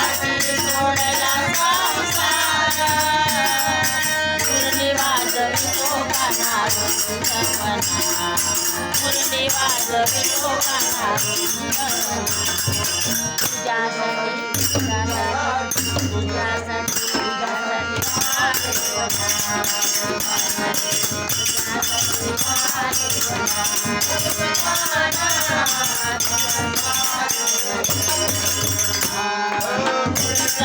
आले वना काना वृंदवना तुझ्यासाठी तुझ्यासाठी तुझ्यासाठी तुझ्यासाठी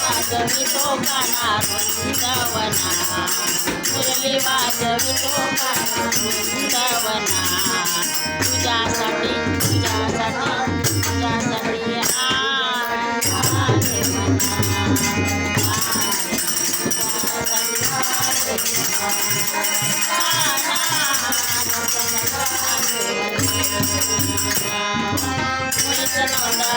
वाजवितो काना वृंदवना मुरली वाजवितो काना वृंदवना तुझ्यासाठी तुझ्यासाठी तुझ्यासाठी आले मना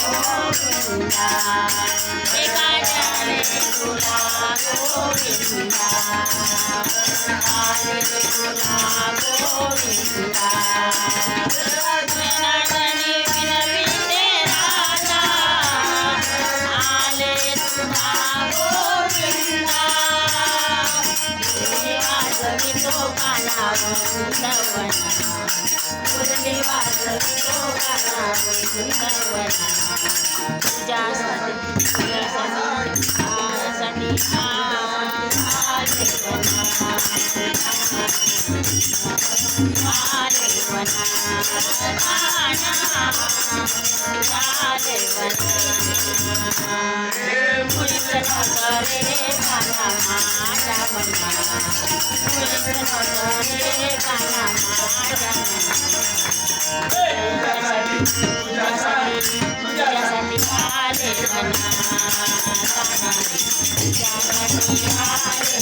गोविंदा एका तुला गोविंदा आले तुला गोविंदा अनाथनी विनविते राजा आले तुला गोविंदा काना वृंदवना काना वृंदवना तुझ्यासाठी तुझ्यासाठी माझ्यासाठी आले वना आले वना आले वना मुलीचं नव्हतं रे काना माझ्या मना मुलीचं नव्हतं रे काना माझ्या मना तुझ्यासाठी तुझ्यासाठी तुझ्यासाठी आले मना तुझ्यासाठी आले